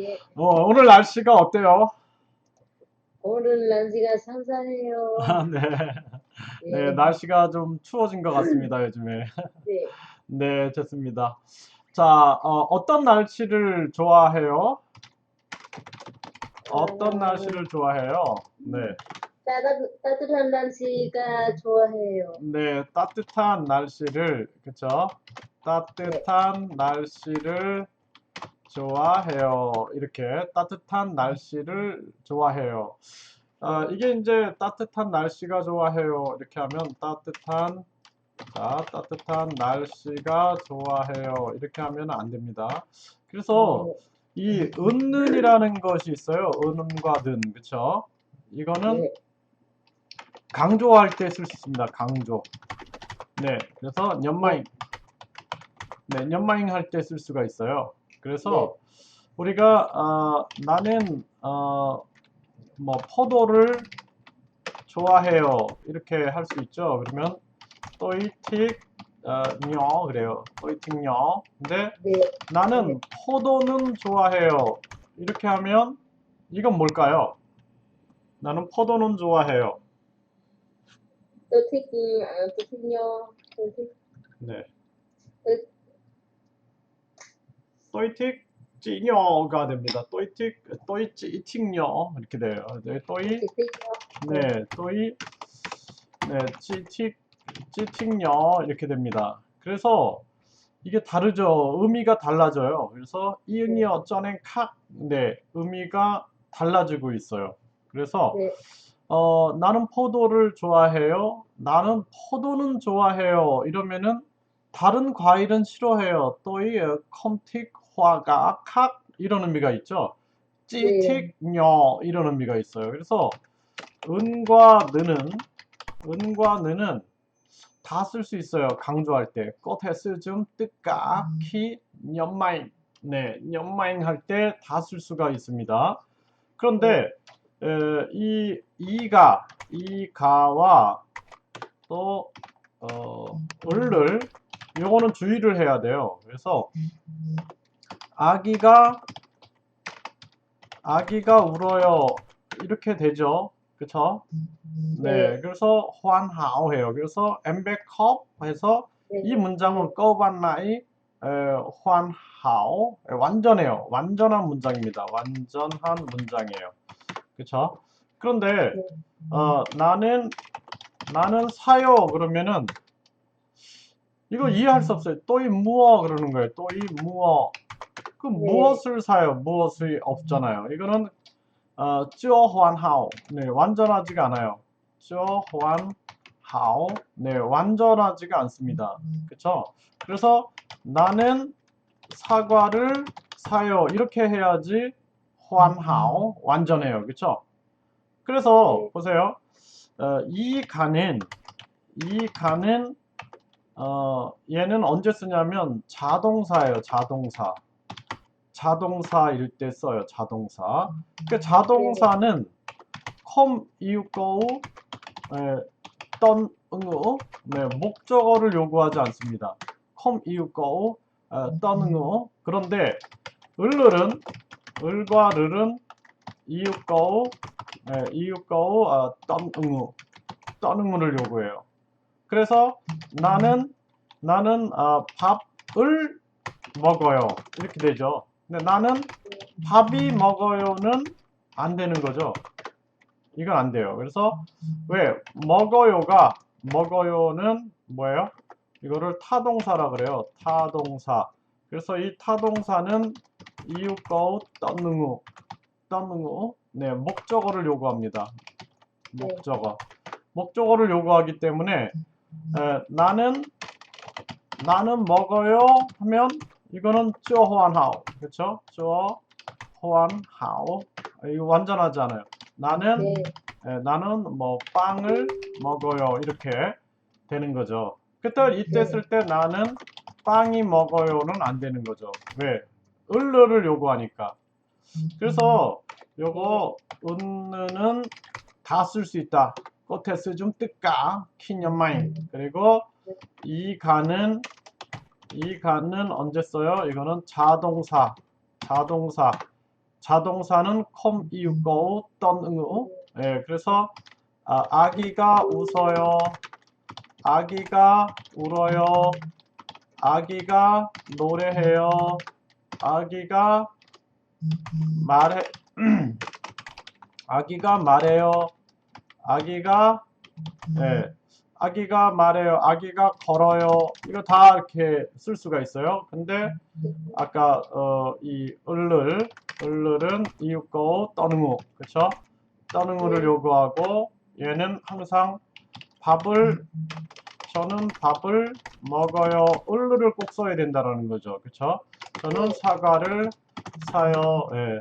예. 뭐 오늘 날씨가 어때요? 오늘 날씨가 상상해요. 아, 네. 예. 네, 날씨가 좀 추워진 것 같습니다, 요즘에. 네. 네, 좋습니다. 자, 어, 떤 날씨를 좋아해요? 어떤 어, 날씨를 좋아해요? 네. 따뜻, 따뜻한 날씨가 좋아해요. 네, 따뜻한 날씨를, 그쵸? 따뜻한 날씨를 좋아해요. 이렇게 따뜻한 날씨를 좋아해요. 아, 이게 이제 따뜻한 날씨가 좋아해요. 이렇게 하면 따뜻한, 자, 따뜻한 날씨가 좋아해요. 이렇게 하면 안 됩니다. 그래서 이 은는이라는 것이 있어요. 은음과 는, 그쵸? 이거는 네. 강조할 때 쓸 수 있습니다. 강조. 네, 그래서 연마잉. 네, 연마잉 할 때 쓸 수가 있어요. 그래서 우리가 어, 나는 어, 뭐 포도를 좋아해요. 이렇게 할 수 있죠. 그러면 또이틱 어, 녀 그래요. 또이틱 녀. 근데 네. 나는 포도는 좋아해요. 이렇게 하면 이건 뭘까요? 나는 포도는 좋아해요. 또 thích, 아, 또 thích 또 thích, 네. 네. 또이틱 찌녀가 됩니다. 또이틱 또이 찌틱녀 이렇게 돼요. 네, 또이 네, 또이 네, 찌틱 찌틱녀 이렇게 됩니다. 그래서 이게 다르죠. 의미가 달라져요. 그래서 이응이 어쩌는 칵 네, 의미가 달라지고 있어요. 그래서 네. 어, 나는 포도를 좋아해요. 나는 포도는 좋아해요. 이러면은 다른 과일은 싫어해요. 또이 컴틱 화가 칵 이런 의미가 있죠. 찌틱 녀 이런 의미가 있어요. 그래서 은과 느는 은과 느는 다 쓸 수 있어요. 강조할 때. 꽃에 쓰좀 뜨까 키 연마잉 네, 연마잉 할때 다 쓸 수가 있습니다. 그런데 에, 이 이가 이가와 또 어, 을을 요거는 주의를 해야 돼요. 그래서 아기가 아기가 울어요. 이렇게 되죠. 그쵸? 네. 그래서 환하오 해요. 그래서 엠베컵 해서 네. 이 문장은 꺼반나이 환하오 완전해요. 완전한 문장입니다. 완전한 문장이에요. 그쵸? 그런데 네. 어, 나는 나는 사요 그러면은 이거 이해할 수 없어요. 또이 무어 그러는 거예요. 또이 무어 그 네. 무엇을 사요? 무엇이 없잖아요. 이거는 어, 쪼환하오. 네, 완전하지가 않아요. 쪼환하오. 네, 완전하지가 않습니다. 음. 그쵸? 그래서 나는 사과를 사요. 이렇게 해야지 환하오. 음. 완전해요. 그쵸? 그래서 네. 보세요. 어, 이 간은 이 간은 어, 얘는 언제 쓰냐면 자동사예요. 자동사. 자동사일 때 써요. 자동사. 그 자동사는 컴 이유거우 떤 응어 네, 목적어를 요구하지 않습니다. 컴 이유거우 떤 응어 그런데 을을은 을과 르는 이유거우 네, 이유거우 어, 떤 응어 떤 응어를 요구해요. 그래서 나는 나는 아, 밥을 먹어요. 이렇게 되죠. 근데 나는 밥이 먹어요는 안 되는 거죠. 이건 안 돼요. 그래서 왜 먹어요가 먹어요는 뭐예요? 이거를 타동사라 그래요. 타동사. 그래서 이 타동사는 이유거우 떠능우 떠능우 네 목적어를 요구합니다. 목적어. 목적어를 요구하기 때문에 에, 나는 나는 먹어요 하면 이거는 쪼호환하오 그렇죠? 쪼호환하오 이거 완전하지 않아요. 나는 네. 에, 나는 뭐 빵을 먹어요 이렇게 되는 거죠. 그때 이때 네. 쓸때 나는 빵이 먹어요는 안 되는 거죠. 왜? 을르를 요구하니까. 그래서 요거 은는 다 쓸 수 있다. 꽃에 쓰좀 뜰까 킨연마인 그리고 이 가는 이 가는 언제 써요? 이거는 자동사 자동사 자동사는 컴 이유고 떠능우 예, 그래서 아, 아기가 웃어요. 아기가 울어요. 아기가 노래해요. 아기가 말해 아기가 말해요. 아기가 예. 아기가 말해요. 아기가 걸어요. 이거 다 이렇게 쓸 수가 있어요. 근데 아까 어, 이 을를 을을은 이웃고 떠능우 그쵸? 떠능우를 네. 요구하고 얘는 항상 밥을 저는 밥을 먹어요. 을을을 꼭 써야 된다라는 거죠. 그쵸? 저는 네. 사과를 사요. 예.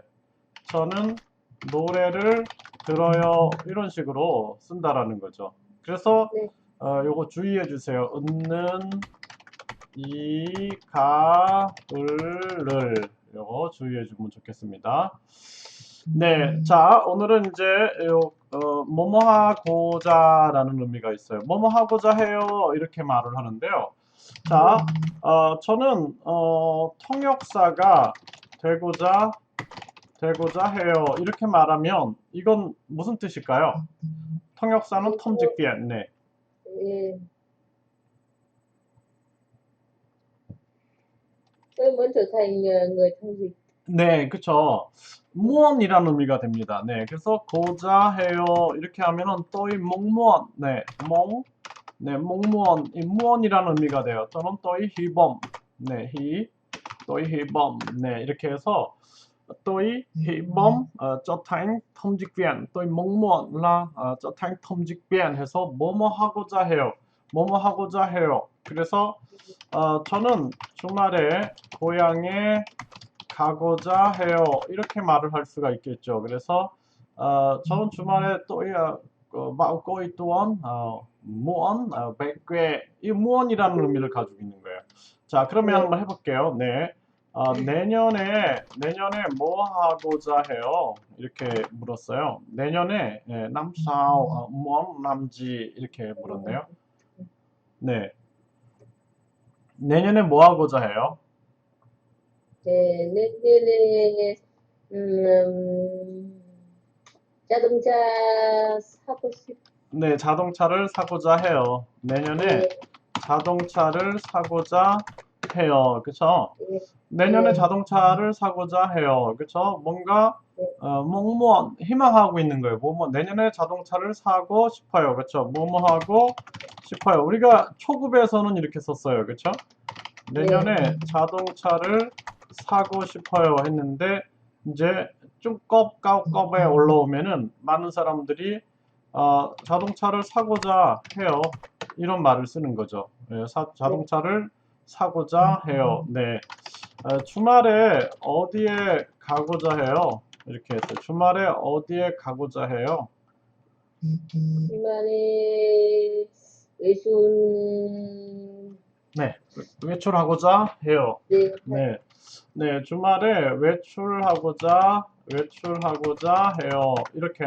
저는 노래를 들어요. 이런 식으로 쓴다라는 거죠. 그래서 네. 어, 요거 주의해 주세요. 은는 이 가 을을 요거 주의해 주면 좋겠습니다. 네, 자 오늘은 이제 요 어, 뭐뭐 하고자라는 의미가 있어요. 뭐뭐 하고자 해요 이렇게 말을 하는데요. 자, 어, 저는 어, 통역사가 되고자 되고자 해요 이렇게 말하면 이건 무슨 뜻일까요? 통역사는 텀직비엔 네. 예. thành ờ, người thông dịch 네, 그쵸. 무언이라는 의미가 됩니다. 네, 그래서 고자 해요. 이렇게 하면은 또이 목무원, 네, 목, 네, 목무원, 이 무언이라는 의미가 돼요. 또는 또이 희범, 네, 희, 또이 희범, 네, 이렇게 해서 또이 희범, 어, trở thành thông dịch viên, 또이 목무원 là 어, trở thành thông dịch viên 해서 뭐뭐 하고자 해요. 뭐뭐 하고자 해요. 그래서 어, 저는 주말에 고향에 가고자 해요. 이렇게 말을 할 수가 있겠죠. 그래서 어, 저는 주말에 또야 어, 마고 있던 어, 무언 어, 백괴 이 무언이라는 의미를 가지고 있는 거예요. 자, 그러면 네. 한번 해볼게요. 네. 어, 내년에 내년에 뭐 하고자 해요? 이렇게 물었어요. 내년에 예, 남사오 어, 무언 남지 이렇게 물었네요. 네. 내년에 뭐 하고자 해요? 네, 내년에 음, 자동차 사고 싶 네, 자동차를 사고자 해요. 내년에 네, 자동차를 사고자 해요. 그쵸? 네, 내년에 네. 자동차를 사고자 해요. 그쵸? 뭔가, 네. 어, 뭐뭐 희망하고 있는 거예요. 뭐뭐, 내년에 자동차를 사고 싶어요. 그쵸? 뭐뭐 하고 싶어요. 우리가 초급에서는 이렇게 썼어요. 그쵸? 내년에 자동차를 사고 싶어요 했는데, 이제 좀 껍까껍에 올라오면은 많은 사람들이 어, 자동차를 사고자 해요. 이런 말을 쓰는 거죠. 예, 사- 자동차를 사고자 해요. 네. 어, 주말에 어디에 가고자 해요? 이렇게 해서 주말에 어디에 가고자 해요? 주말에 외순 네. 외출하고자 해요. 네, 네. 네, 주말에 외출하고자 외출하고자 해요. 이렇게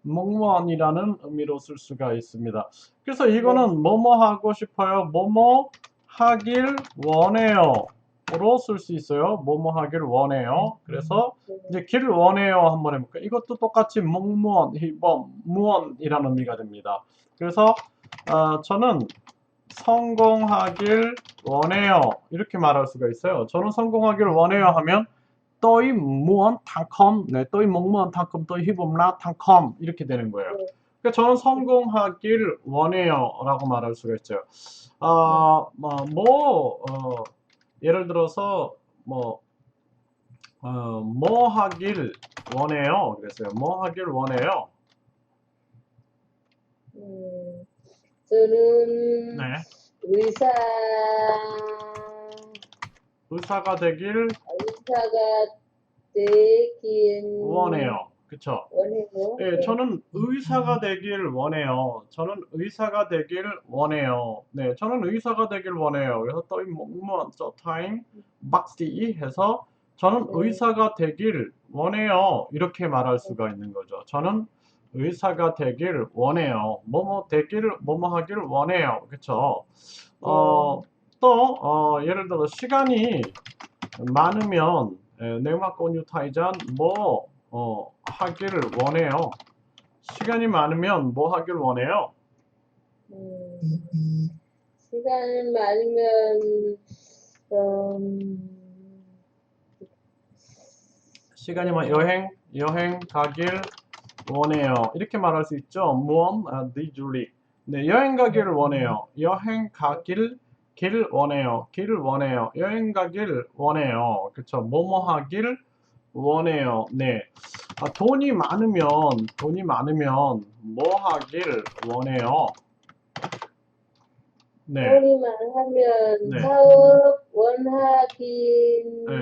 목무원이라는 의미로 쓸 수가 있습니다. 그래서 이거는 뭐뭐 하고 싶어요. 뭐뭐 하길 원해요. 로 쓸 수 있어요. 뭐뭐 하길 원해요. 그래서 이제 길 원해요 한번 해볼까요? 이것도 똑같이 목무원, 희범, 무원이라는 의미가 됩니다. 그래서 어, 저는 성공하길 원해요. 이렇게 말할 수가 있어요. 저는 성공하길 원해요 하면 muốn thành công, 네, tôi hy vọng là thành công 이렇게 되는 거예요. 네. 그러니까 저는 성공하길 원해요 라고 말할 수가 있어요. 아, 뭐, 뭐 어, 예를 들어서 뭐, 어, 뭐 하길 원해요. 그랬어요. 뭐 하길 원해요. 음, 저는 네, 의사 의사가 되길 의사가 되긴 원해요. 그쵸? 원해요. 예, 네. 저는 의사가 되길 원해요. 저는 의사가 되길 원해요. 네, 저는 의사가 되길 원해요. 그래서 또이 목무원 저 타임 박시 해서 저는 네. 의사가 되길 원해요. 이렇게 말할 수가 있는 거죠. 저는 의사가 되길 원해요. 뭐뭐 되길 뭐뭐 하길 원해요. 그쵸? 어, 또 어, 예를 들어 시간이 많으면 에, 내막 온유타이잔 뭐 어, 하기를 원해요. 시간이 많으면 뭐 하길 원해요? 음, 시간 많으면 음, 시간이 많 여행 여행 가길 원해요. 이렇게 말할 수 있죠. 무언 아, 디줄리. 네, 여행 가기를 원해요. 여행 가길 길 원해요. 길을 원해요. 여행 가길 원해요. 그쵸? 뭐뭐 하길 원해요. 네. 아, 돈이 많으면 돈이 많으면 뭐 하길 원해요. 네. 소리만 하면 네. 사업 원하긴 네.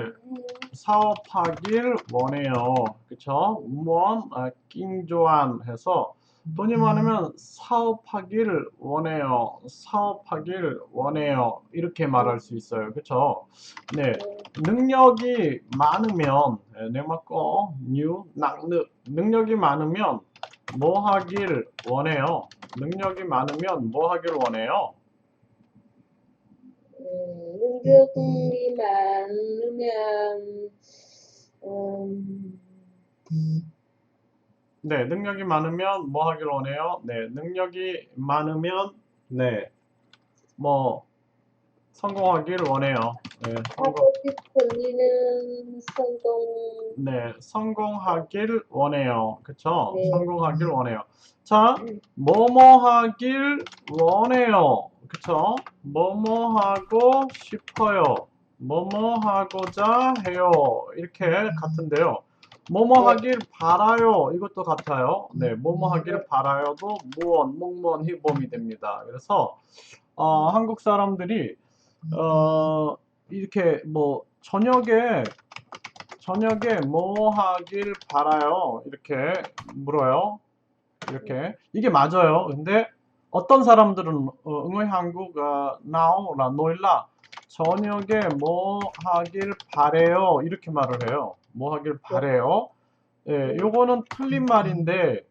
사업하길 원해요. 그쵸? 무언 아, 낑조안 해서 돈이 많으면 사업하길 원해요. 사업하길 원해요. 이렇게 말할 수 있어요. 그쵸? 네. 능력이 많으면 네, 내가 거 뉴, 낙느 능력이 많으면 뭐 하길 원해요? 능력이 많으면 뭐 하길 원해요? 음, 능력이 많으면 음, 네, 능력이 많으면 뭐 하길 원해요? 네, 능력이 많으면 네, 뭐 성공하길 원해요. 네, 성공, 성공 네, 성공하길 원해요. 그쵸? 네. 성공하길 원해요. 자, 뭐뭐 하길 원해요. 그쵸? 뭐뭐 하고 싶어요. 뭐뭐 하고자 해요. 이렇게 같은데요. 뭐뭐 네. 하길 바라요. 이것도 같아요. 네, 뭐뭐 하길 바라요도 무언, 목무언, 희범이 됩니다. 그래서 어, 한국 사람들이 어, 이렇게 뭐 저녁에 저녁에 뭐 하길 바라요. 이렇게 물어요. 이렇게 이게 맞아요. 근데 어떤 사람들은 어, 응의 한국 어, 나오라 놀라 저녁에 뭐 하길 바래요. 이렇게 말을 해요. 뭐 하길 바래요. 예, 요거는 틀린 말인데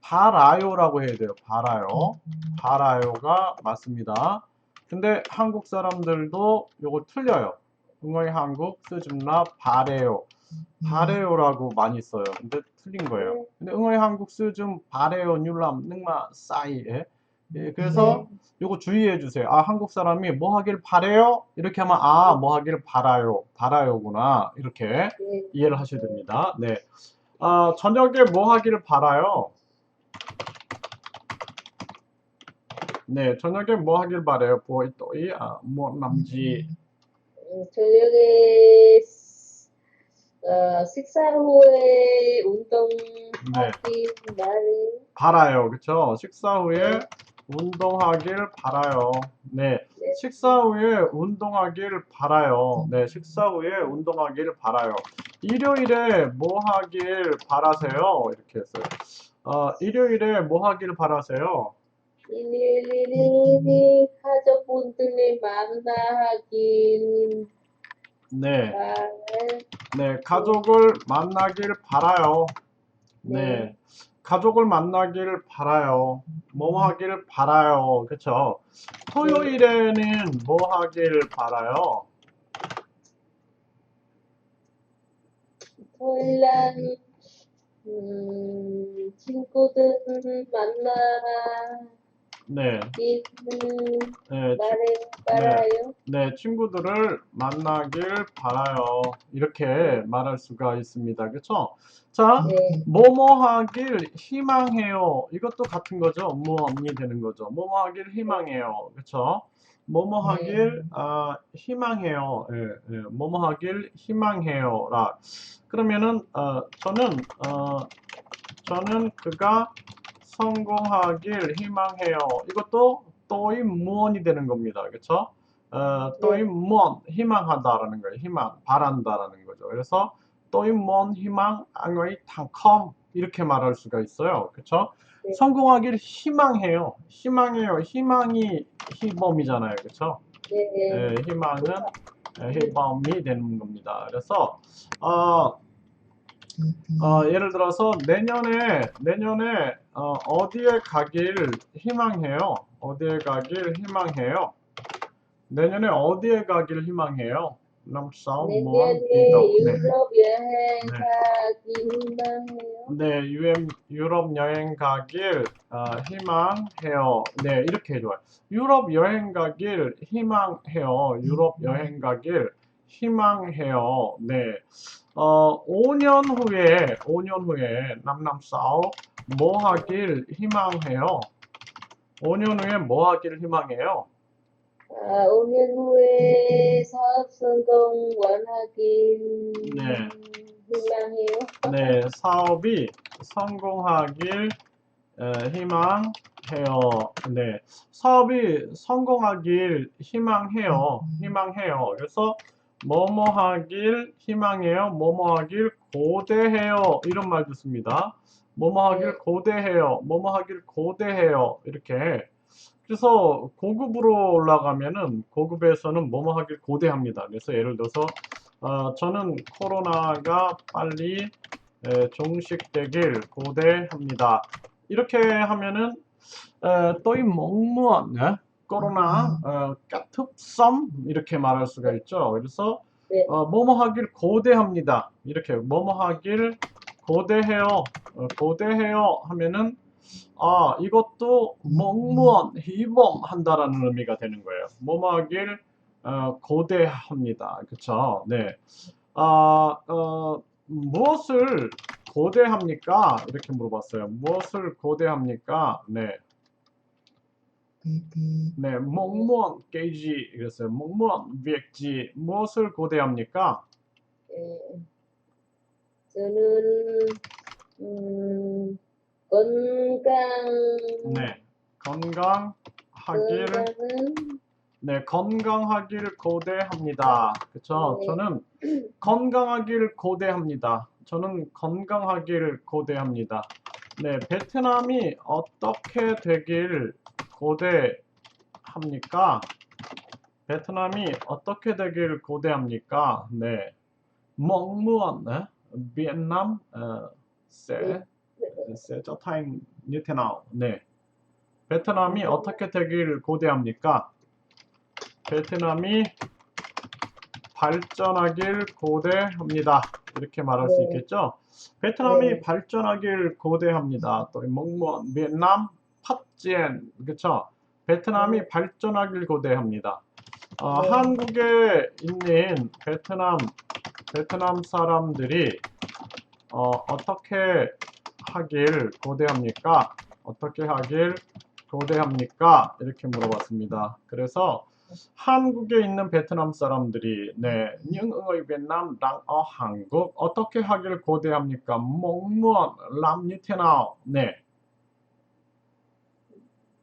바라요라고 해야 돼요. 바라요. 바라요가 맞습니다. 근데 한국 사람들도 요거 틀려요. 응의 한국 쓰집나 바래요. 바래요라고 많이 써요. 근데 틀린 거예요. 근데 응의 한국 쓰좀 바래요 뉴람 능마 싸이에. 예, 그래서 요거 주의해 주세요. 아, 한국 사람이 뭐 하길 바래요? 이렇게 하면 아, 뭐 하길 바라요. 바라요구나. 이렇게 네. 이해를 하셔야 됩니다. 네. 아, 저녁에 뭐 하기를 바라요? 네, 저녁에 뭐 하길 바래요? 보이 또이 아, 뭐 남지 음, 저녁에 스- 어, 식사 후에 운동하기 말을 바라요. 그쵸? 식사 후에 운동하길 바라요. 네. 네. 식사 후에 운동하길 바라요. 네, 식사 후에 운동하길 바라요. 일요일에 뭐 하길 바라세요? 이렇게 했어요. 어, 일요일에 뭐 하길 바라세요? 일일일일 가족분들을 만나긴 네, 말 네, 가족을 만나길 바라요. 네, 네. 가족을 만나길 바라요. 뭐 하길 바라요. 그쵸? 토요일에는 뭐 하길 바라요? 토요일날 음, 친구들 만나 긴 네, 네, 말을 말아요. 네, 친구들을 만나길 바라요. 이렇게 말할 수가 있습니다. 그쵸? 자, 네. 뭐뭐 하길 희망해요. 이것도 같은 거죠. 무언이 되는 거죠. 뭐뭐 하길 희망해요. 그쵸? 뭐뭐 네. 하길 아, 희망해요. 예, 예. 뭐뭐 하길 희망해요 라. 그러면은 어, 저는 어, 저는 그가 성공하길 희망해요. 이것도 또이 무언이 되는 겁니다. 그쵸? 어, 또이 무언 희망하다라는 거예요. 희망 바란다라는 거죠. 그래서 또이 무언 희망 앙의 탕컴 이렇게 말할 수가 있어요. 네. 성공하길 희망해요. 희망해요. 희망이 희범이잖아요. 네. 예, 희망은 예, 희범이 되는 겁니다. 그래서 어, 어, 예를 들어서 내년에 내년에 어, 어디에 가길 희망해요? 어디에 가길 희망해요? 내년에 어디에 가길 희망해요? 내년에 đi đâu 네. 유럽 여행 네. 가기 희망해요. 네, 유엔, 유럽 여행 가길 어, 희망해요. 네, 이렇게 해줘요. 유럽 여행 가길 희망해요. 유럽 여행 가길 희망해요. 네, 어, 5년 후에, 5년 후에 남남싸우 뭐 하길 희망해요? 5년 후에 뭐 하길 희망해요? 아, 5년 후에 사업 성공 원하길 네. 희망해요. 네, 사업이 성공하길 에, 희망해요. 네, 사업이 성공하길 희망해요. 희망해요. 그래서 뭐뭐 하길 희망해요. 뭐뭐 하길 고대해요. 이런 말도 씁니다. 뭐뭐 하길 고대해요. 뭐뭐 하길 고대해요. 이렇게. 그래서 고급으로 올라가면은 고급에서는 뭐뭐 하길 고대합니다. 그래서 예를 들어서 어, 저는 코로나가 빨리 에, 종식되길 고대합니다. 이렇게 하면은 에, 또이 목무원 네? 코로나 어, 까특섬 이렇게 말할 수가 있죠. 그래서 네. 어, 뭐뭐 하길 고대합니다. 이렇게 뭐뭐 하길 고대해요. 어, 고대해요 하면은 아 이것도 목무원 희범한다라는 의미가 되는 거예요. 뭐뭐 하길 어, 고대합니다. 그쵸? 네. 아, 어, 무엇을 고대합니까? 이렇게 물어봤어요. 무엇을 고대합니까? 네. 네, 목무원 깨지 그랬어요. 목무원 비액지 무엇을 고대합니까? 예. 저는 음, 건강 네, 건강은 네, 건강하길 고대합니다. 그쵸? 네. 저는 건강하길 고대합니다. 저는 건강하길 고대합니다. 네, 베트남이 어떻게 되길 고대합니까? 베트남이 어떻게 되길 고대합니까? 네, mong 네? Việt Nam sẽ sẽ trở thành như thế nào? 네, 베트남이 어떻게 되길 고대합니까? 베트남이 발전하길 고대합니다. 이렇게 말할 수 네. 있겠죠? 베트남이 네. 발전하길 고대합니다. 또 목무원 베 팟젠 그쵸? 베트남이 네. 발전하길 고대합니다. 어, 네. 한국에 있는 베트남 베트남 사람들이 어, 어떻게 하길 고대합니까? 어떻게 하길 고대합니까? 이렇게 물어봤습니다. 그래서 한국에 있는 베트남 사람들이 네, những đang ở Hàn Quốc 어떻게 하길 고대합니까? mong muốn làm như thế nào? 네,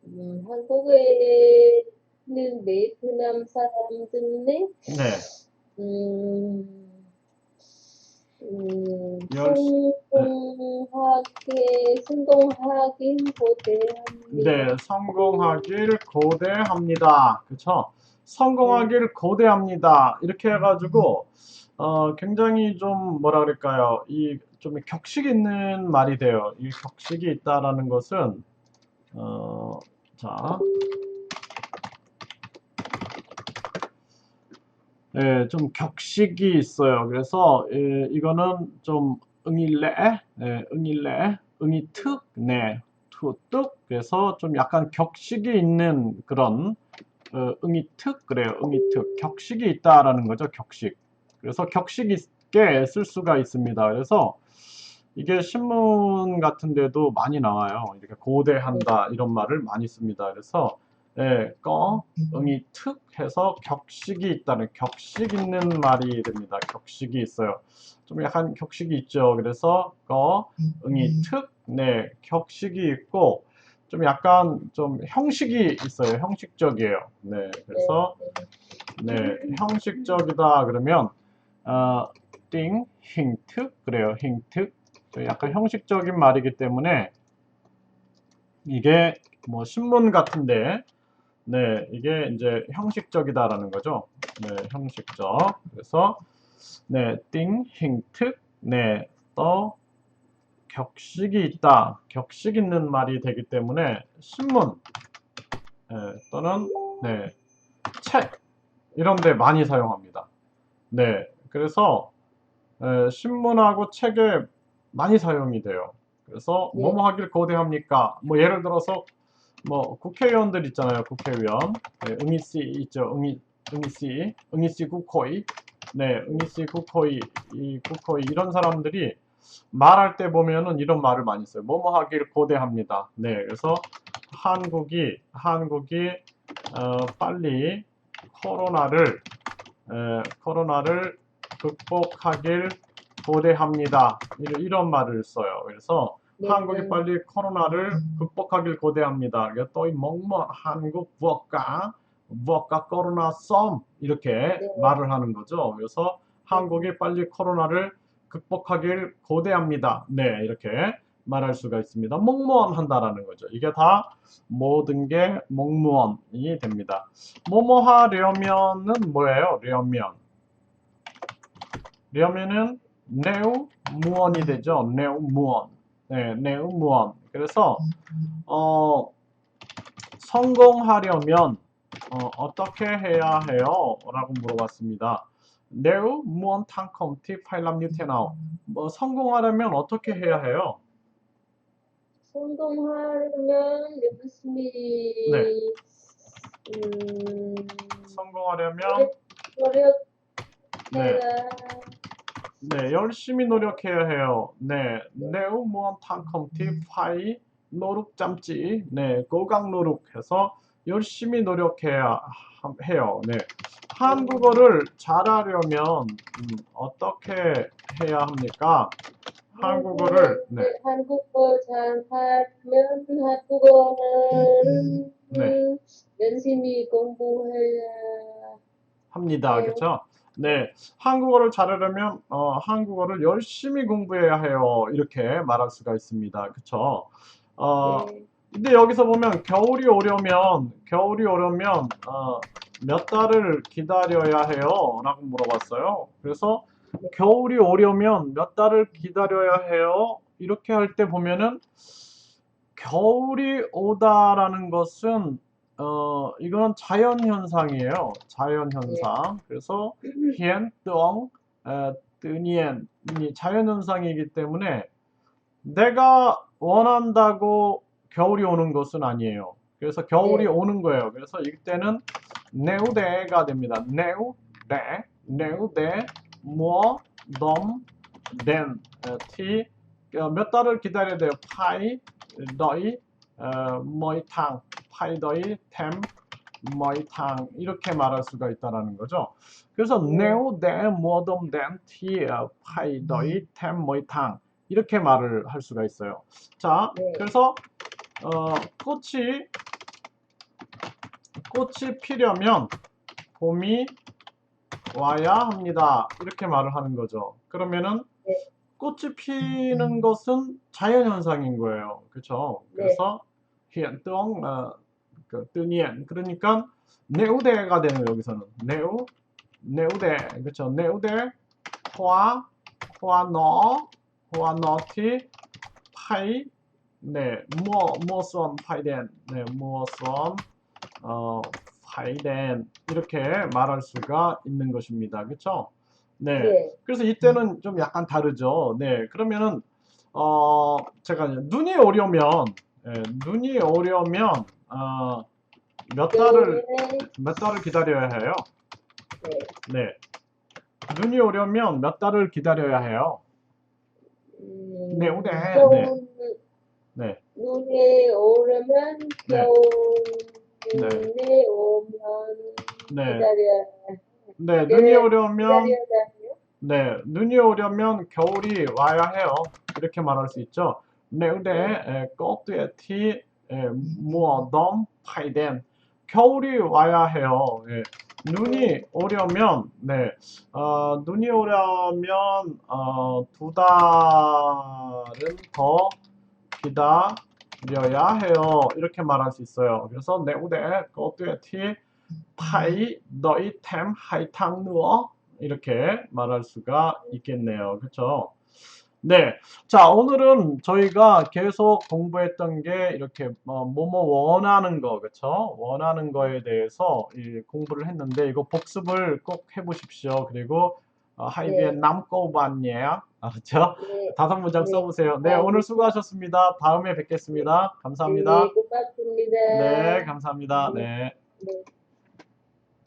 음, 한국에 있는 베트남 사람들은 네, 음, 음, 열- 성공하게 성공하길 고대합니다. 네, 성공하길 고대합니다. 그쵸? 성공하길 고대합니다. 이렇게 해가지고 어, 굉장히 좀 뭐라 그럴까요? 이 좀 격식 있는 말이 돼요. 이 격식이 있다라는 것은 어, 자, 예, 좀 격식이 있어요. 그래서 예, 이거는 좀 응일래, 예, 응일래, 응이특, 네, 투뚝. 그래서 좀 약간 격식이 있는 그런 어, 응이특 그래요. 응이특 격식이 있다라는 거죠. 격식. 그래서 격식 있게 쓸 수가 있습니다. 그래서 이게 신문 같은 데도 많이 나와요. 이렇게 고대한다 이런 말을 많이 씁니다. 그래서 예, 꺼, 응이 특 해서 격식이 있다는 격식 있는 말이 됩니다. 격식이 있어요. 좀 약간 격식이 있죠. 그래서 꺼, 응이 특, 네, 격식이 있고 좀 약간 좀 형식이 있어요. 형식적이에요. 네, 그래서 네, 형식적이다 그러면 어, 띵, 힌특 그래요. 힌특. 약간 형식적인 말이기 때문에 이게 뭐 신문 같은데 네, 이게 이제 형식적이다라는 거죠. 네, 형식적. 그래서 네, 띵, 힌특. 네, 또 격식이 있다. 격식 있는 말이 되기 때문에 신문 예, 또는 네, 책 이런 데 많이 사용합니다. 네, 그래서 에, 신문하고 책에 많이 사용이 돼요. 그래서 네. 뭐뭐 하길 거대합니까? 뭐 예를 들어서 뭐 국회의원들 있잖아요. 국회의원. 네, 응희 씨 있죠. 응희 응희 씨, 응희 씨 국호의. 네, 응희 씨 국호의 이 국호의 이런 사람들이 말할 때 보면은 이런 말을 많이 써요. 뭐뭐 하길 고대합니다. 네, 그래서 한국이 한국이 어, 빨리 코로나를 에, 코로나를 극복하길 고대합니다. 이런, 말을 써요. 그래서 네, 한국이 네. 빨리 코로나를 극복하길 고대합니다. 그래서 또이 먹뭐 한국 부엌가 부엌가 코로나 썸 이렇게 네. 말을 하는 거죠. 그래서 한국이 빨리 코로나를 극복하길 고대합니다. 네, 이렇게 말할 수가 있습니다. 목무원 한다라는 거죠. 이게 다 모든 게 목무원이 됩니다. 뭐뭐 하려면은 뭐예요? 려면. 려면은 매우 무언이 되죠. 매우 무언. 네, 매우 무언. 그래서 어 성공하려면 어, 어떻게 해야 해요? 라고 물어봤습니다. 매우 무언 탕컴 티 파일람 뉴테나우. 뭐 성공하려면 어떻게 해야 해요? 성공하려면 열심히 네. 음, 성공하려면 노력 네. 해라. 네, 열심히 노력해야 해요. 네, 매우 무언 탕컴티 파이 노력 잠지. 네, 고강 노력해서 열심히 노력해야 함- 해요. 네. 한국어를 잘하려면 음, 어떻게 해야 합니까? 한국어를 네. 한국어 잘하면 한국어는 네. 음, 열심히 공부해야 합니다. 네. 그렇죠? 네, 한국어를 잘하려면 어, 한국어를 열심히 공부해야 해요. 이렇게 말할 수가 있습니다. 그렇죠? 어, 네. 근데 여기서 보면 겨울이 오려면 겨울이 오려면 어, 몇 달을 기다려야 해요? 라고 물어봤어요. 그래서 겨울이 오려면 몇 달을 기다려야 해요? 이렇게 할 때 보면은 겨울이 오다라는 것은 어, 이거는 자연 현상이에요. 자연 현상. 그래서 hiện tượng 어, 이 자연 현상이기 때문에 내가 원한다고 겨울이 오는 것은 아니에요. 그래서 겨울이 네. 오는 거예요. 그래서 이때는 내우대가 됩니다. 내우대, 내우대, 뭐, 덤, 된, 어, 티, 어, 몇 달을 기다려야 돼요. 파이, 너희, 어, 뭐이 탕, 파이, 너희, 템, 뭐이탕 이렇게 말할 수가 있다라는 거죠. 그래서 음. 내우대, 뭐덤, 된, 티, 어, 파이, 너희, 템, 뭐이탕 이렇게 말을 할 수가 있어요. 자, 네. 그래서 어, 꽃이 꽃이 피려면 봄이 와야 합니다. 이렇게 말을 하는 거죠. 그러면은 네. 꽃이 피는 것은 자연 현상인 거예요. 그렇죠? 네. 그래서 hiện tượng 어, 그 nhiên 그러니까 내우대가 되는 여기서는 내우 내우대 그렇죠? 내우대 화, 화 너, 화 너티 파이 네, 뭐, 무엇은 파이덴, 네, 무엇은 어, 파이덴 이렇게 말할 수가 있는 것입니다. 그렇죠? 네. 네. 그래서 이때는 좀 약간 다르죠. 네, 그러면은 어, 제가 눈이 오려면 예, 눈이 오려면 어, 몇 달을 겨울에 몇 달을 기다려야 해요? 네. 네. 눈이 오려면 몇 달을 기다려야 해요? 음, 네, 오네. 겨울 네. 눈에 오려면 네. 겨울에 오면 네. 기다려야 네, 눈이 오려면. 네, 눈이 오려면 겨울이 와야 해요. 이렇게 말할 수 있죠. nếu để đông phải đến 겨울이 와야 해요. 예. 눈이 오려면 네, 어, 눈이 오려면 어, 두 달은 더 기다려야 해요. 이렇게 말할 수 있어요. 그래서 thì phải đợi thêm hai tháng nữa 이렇게 말할 수가 있겠네요. 그렇죠? 네. 자, 오늘은 저희가 계속 공부했던 게 이렇게 뭐, 뭐뭐 원하는 거, 그쵸? 원하는 거에 대해서 이 공부를 했는데 이거 복습을 꼭 해보십시오. 그리고 어, 하이비엔 남꼬반이에요. 그렇죠? 네. 다섯 문장 네. 써보세요. 네, 네. 오늘 수고하셨습니다. 다음에 뵙겠습니다. 감사합니다. 네, 고맙습니다. 네, 감사합니다. 네. 네. 네.